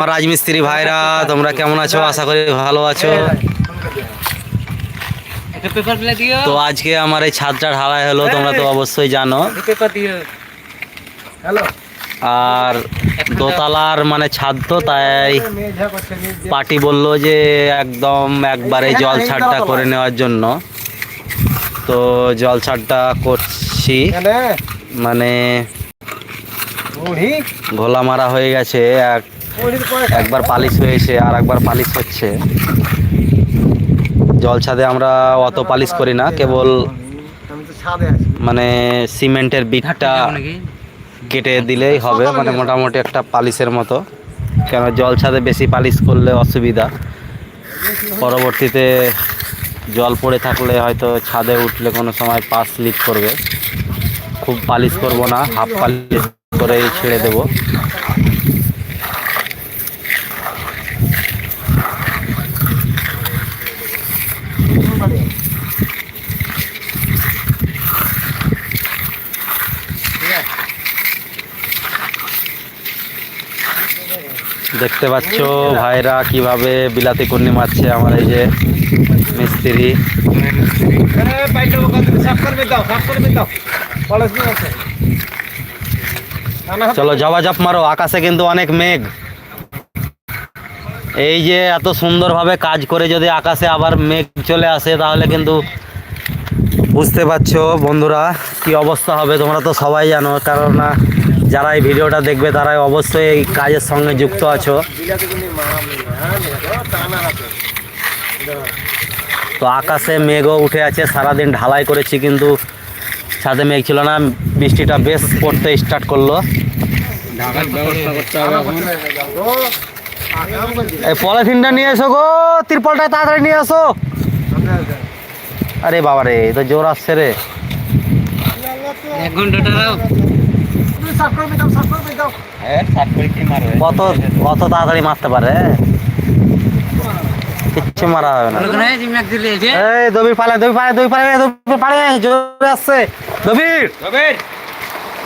আমার রাজমিস্ত্রি ভাইরা তোমরা কেমন আছো? আশা করি ভালো আছো। তো আজকে আমার এই ছাদটা ঢালাই হলো তোমরা তো অবশ্যই জানো। আর দোতলার মানে ছাদ তো তাই পার্টি বলল যে একদম একবারে জল ছাড়টা করে নেওয়ার জন্য। তো জল ছাড়টা করছি। মানে ঘোলা মারা হয়ে গেছে এক একবার পালিশ হয়েছে আর একবার পালিশ হচ্ছে। জল ছাদে আমরা অত পালিশ করি না, কেবল মানে সিমেন্টের বিটটা কেটে দিলেই হবে মানে মোটামুটি একটা পালিশের মতো। কেন জল ছাদে বেশি পালিশ করলে অসুবিধা। পরবর্তীতে জল পড়ে থাকলে হয়তো ছাদে উঠলে কোনো সময় পা স্লিপ করবে। খুব পালিশ করব না, হাফ পালিশ করেই ছেড়ে দেব। দেখতে পাচ্ছ ভাইরা কীভাবে বিলাতি কুন্নি মারছে আমার এই যে মিস্ত্রি। চলো জবাজাপ মারো, আকাশে কিন্তু অনেক মেঘ। এই যে এত সুন্দরভাবে কাজ করে যদি আকাশে আবার মেঘ চলে আসে, তাহলে কিন্তু বুঝতে পারছ বন্ধুরা কি অবস্থা হবে, তোমরা তো সবাই জানো কারণ না যারা এই ভিডিওটা দেখবে তারাই অবশ্যই এই কাজের সঙ্গে যুক্ত আছো। তো আকাশে মেঘও উঠে আছে, সারাদিন ঢালাই করেছি কিন্তু ছাদে মেঘ ছিল না, বৃষ্টিটা বেশ পড়তে স্টার্ট করল। এই পলিথিনটা নিয়ে এসো গো, তিরপলটা তাড়াতাড়ি নিয়ে আসো আরে বাবা রে তো জোর আসছে রে। এক ঘন্টাটা কত কত তাড়াতাড়ি মারতে পারে? কিচ্ছু মারা হবে না। ওখানে জিমনাক দিলে যে। এই দবির পালে দবি পালে দবি পালে দবি পালে জোরে আসছে। দবির!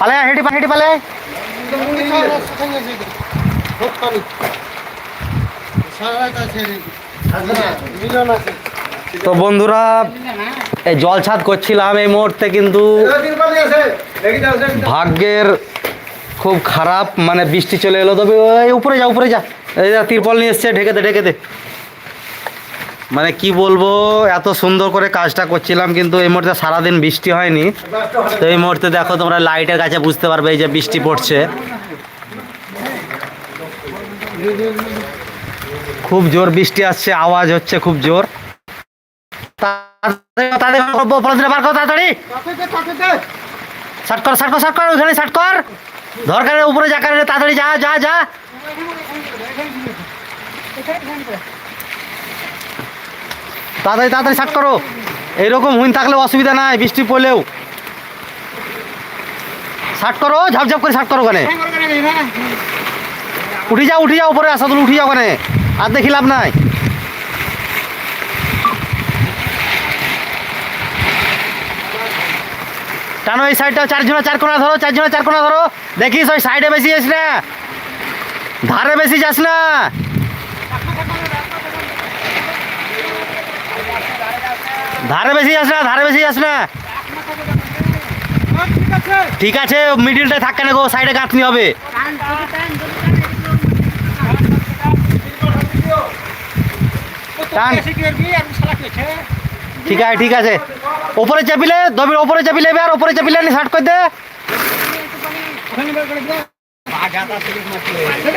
পালে হেঁটি পালে হেঁটি পালে। তো বন্ধুরা এই জল ছাদ করছিলাম এই মুহূর্তে কিন্তু। ভাগ্যের খুব খারাপ মানে বৃষ্টি চলে এলো তবে ওই উপরে যা উপরে যা এই যা তিরপল নিয়ে এসছে ঢেকে দে ঢেকে দে মানে কি বলব এত সুন্দর করে কাজটা করছিলাম কিন্তু এই মুহূর্তে সারাদিন বৃষ্টি হয়নি তো এই মুহূর্তে দেখো তোমরা লাইটের কাছে বুঝতে পারবে এই যে বৃষ্টি পড়ছে খুব জোর বৃষ্টি আসছে আওয়াজ হচ্ছে খুব জোর তাড়াতাড়ি বার করো শার্ট কর শার্ট কর ওখানে শার্ট কর দরকারের উপরে যা কারণে তাড়াতাড়ি যা যা যা। তাড়াতাড়ি তাড়াতাড়ি শার্ট করো। এইরকম হুইন থাকলে অসুবিধা নাই, বৃষ্টি পড়লেও। শার্ট করো ঝাপঝাপ করে শার্ট করো ওখানে। উঠি যাও উঠি যাও, উপরে আসাদুল উঠি যাও ওখানে। আর দেখি লাভ নাই। টানো এই সাইডটা চারজনা চার কোনা ধরো চারজনা চার কোনা ধরো? দেখিস ওই সাইডে বেশি যাস না। ধারে বেশি যাস না। ধারে বেশি যাস না ধারে বেশি যাস না। ঠিক আছে মিডিলটা থাকে না গো সাইডে গাঁথনি হবে। ঠিক আছে ঠিক আছে। ওপরে চাপিলে, দবির ওপরে চাপিলে এবার, ওপরে চাপিলে নি শার্ট করে দে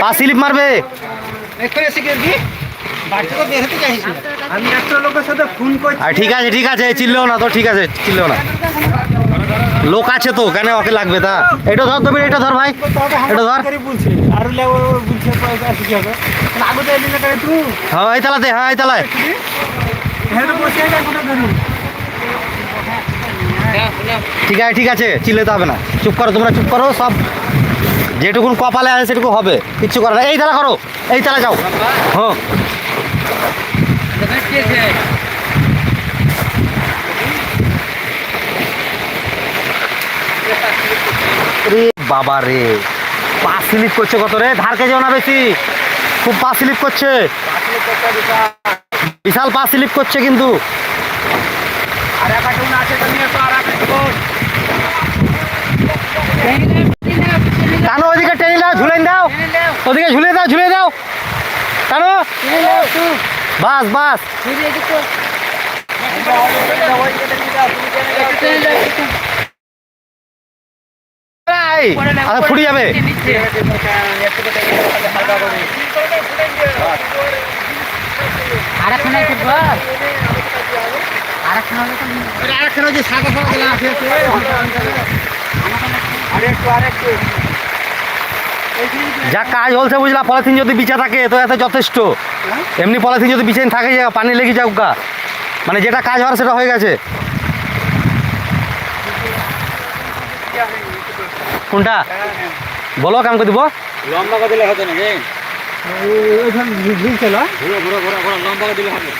আর স্লিপ মারবে। আর ঠিক আছে ঠিক আছে চিল্লেও না তো, ঠিক আছে চিল্লেও না। লোক আছে তো, কেন ওকে লাগবে তা? এটা ধর দবির, এটা ধর ভাই। এটা ধর। আর হ্যাঁ এই তালাতে হ্যাঁ তালায়। ঠিক আছে ঠিক আছে, চিল্লেতে হবে না। চুপ করো তোমরা, চুপ করো, সব যেটুকুন কপালে আছে সেটুকু হবে, কিচ্ছু করো না এই তালা করো, এই তালা যাও। হ্যাঁ। বাবা রে পা স্লিপ করছে কত রে? ধারকে যাও না বেশি। খুব পা স্লিপ করছে। বিশাল পা স্লিপ করছে কিন্তু। আর একটা টুন আর একটা টুন দাও ঝুলে দাও ওদিকে ঝুলে দাও ঝুলে দাও। টানো। বাস বাস। আরে ফুটে যাবে। আরেকখানে ফুটবল আরেকখানে যে সাদা সাদা গেলে আছে আরেকটু আরেকটু। যা কাজ হলছে বুঝলা পলিথিন যদি বিছা থাকে তো এত যথেষ্ট। এমনি পলিথিন যদি বিছাইন থাকে যে পানি লেগে যাক গা। মানে যেটা কাজ হওয়ার সেটা হয়ে গেছে। কোনটা? বলো কাম করে দিব। লম্বা দিলে হতো নাকি? ঘুরো ঘুরো ঘুরো ঘুরো লম্বা দিলে হবে।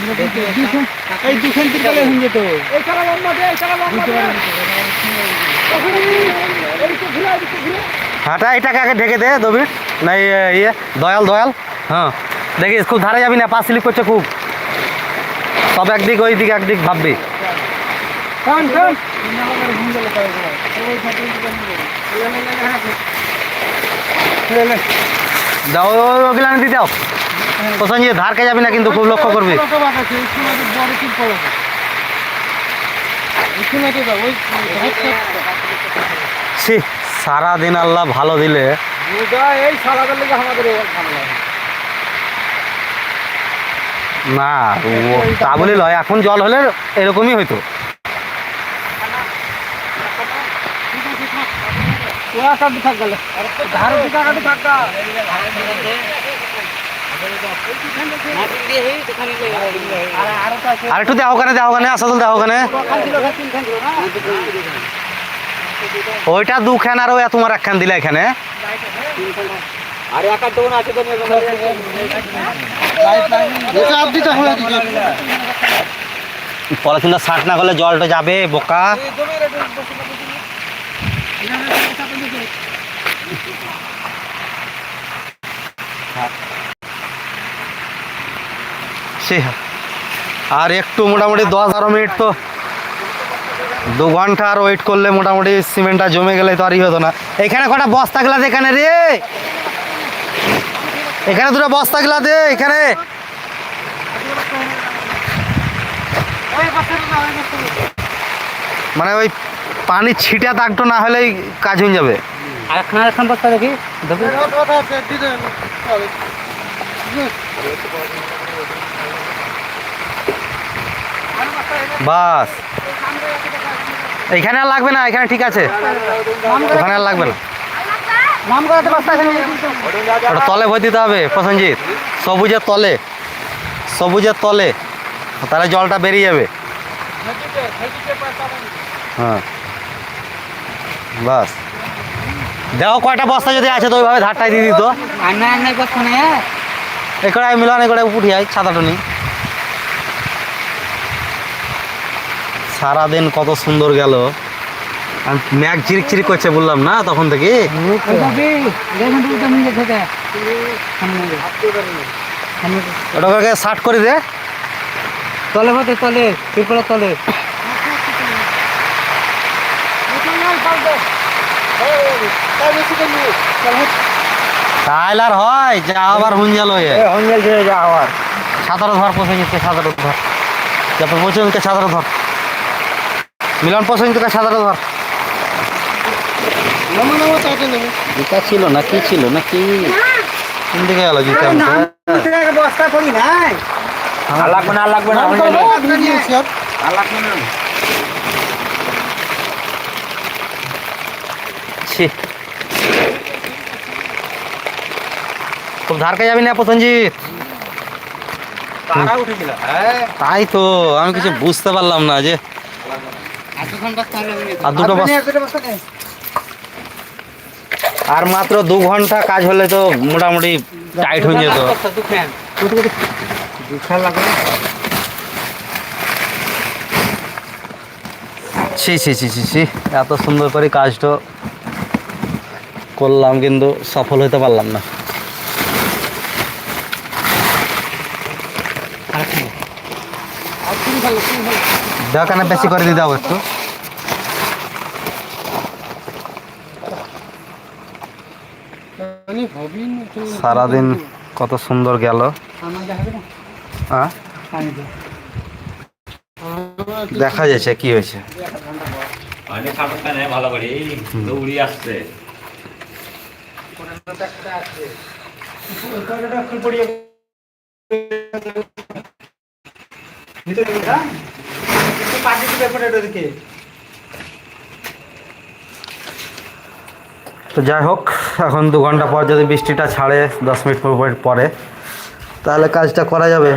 এই দু সেন্টিমিটার হয়ে যেত এইখানে লম্বা দে এইখানে লম্বা দে হাঁটা এটাকে আগে ঢেকে দে দবির। না ইয়ে- ইয়ে দয়াল দয়াল। হ্যাঁ। দেখিস খুব ধারে যাবি না পা স্লিপ করছে খুব। সব একদিক ওই দিক একদিক ভাববি। কান কান দাও ওগুলো আনি দিয়ে দাও প্রসঞ্জিৎ ধারকে যাবি না কিন্তু খুব লক্ষ্য করবি। সি সারা দিন আল্লাহ ভালো দিলে। না ও তা বলে লয় এখন জল হলে এরকমই হইতো। থাক গেল ধারে দিকে আগাতে থাকা আর একটু দেওয়া ওখানে দেওয়া ওখানে আসল দেওয়া ওখানে। ওইটা দুখান আর ওই তোমার একখান দিলে এখানে। আর একা টোন আছে তো পলিথিনটা শার্ট না করলে জলটা যাবে, বোকা। সে আর একটু মোটামুটি দশ বারো মিনিট তো দু ঘণ্টা আর ওয়েট করলে মোটামুটি সিমেন্টটা জমে গেলে তো আর ই হতো না। এখানে কটা বস্তা গেলাতে এখানে রে? এখানে দুটো বস্তা গেলা দে এখানে। মানে ওই পানি ছিটা দাগটো না হলেই কাজ হয়ে যাবে। দেখি। বাস। এখানে আর লাগবে না এখানে ঠিক আছে। ওখানে আর লাগবে না। ওটা তলে ভয় দিতে হবে প্রসেনজিৎ। সবুজের তলে। সবুজের তলে। তাহলে জলটা বেরিয়ে যাবে। হ্যাঁ। বাস। দেখো কয়টা বস্তা যদি আছে তো ওইভাবে ধারটাই দিয়ে দিত। নাই নেই একড়ায় মিলান একড়ায় উঠিয়াই ছাতাটা নি সারাদিন কত সুন্দর গেল। ম্যাগ চিরিক চিরিক করছে বললাম না তখন থেকে? ওটাকে শার্ট করে দে। তলে হতে তলে ত্রিপুরা তলে। তাইলে আর হয় যা আবার হুঞ্জাল হয়ে। হঞ্জল যা আবার। সাঁতারও ধর পছন্দকে সাঁতারও ধর। তারপর পছন্দকে সাঁতারও ধর। মিলন পছন্দকে সাঁতারও ধর জুতা ছিল না কি ছিল না কি? কোন দিকে গেল জুতা? বস্তা করি নাই। আর লাগবে না আর লাগবে না আর। লাগবে না। খুব ধারকে যাবি না উঠেছিল হ্যাঁ। তাই তো আমি কিছু বুঝতে পারলাম না যে আর মাত্র দু ঘণ্টা কাজ হলে তো মোটামুটি টাইট হয়ে যেত। ছি ছি ছি ছি ছি এত সুন্দর করে কাজটা করলাম কিন্তু সফল হতে পারলাম না। দোকানে বেশি করে দিয়ে দাও একটু। সারাদিন কত সুন্দর গেল। দেখা যাচ্ছে কি হয়েছে। ভালো করে তো যাই হোক এখন দু ঘণ্টা পর যদি বৃষ্টিটা ছাড়ে দশ মিনিট পর- পরে। তাহলে কাজটা করা যাবে।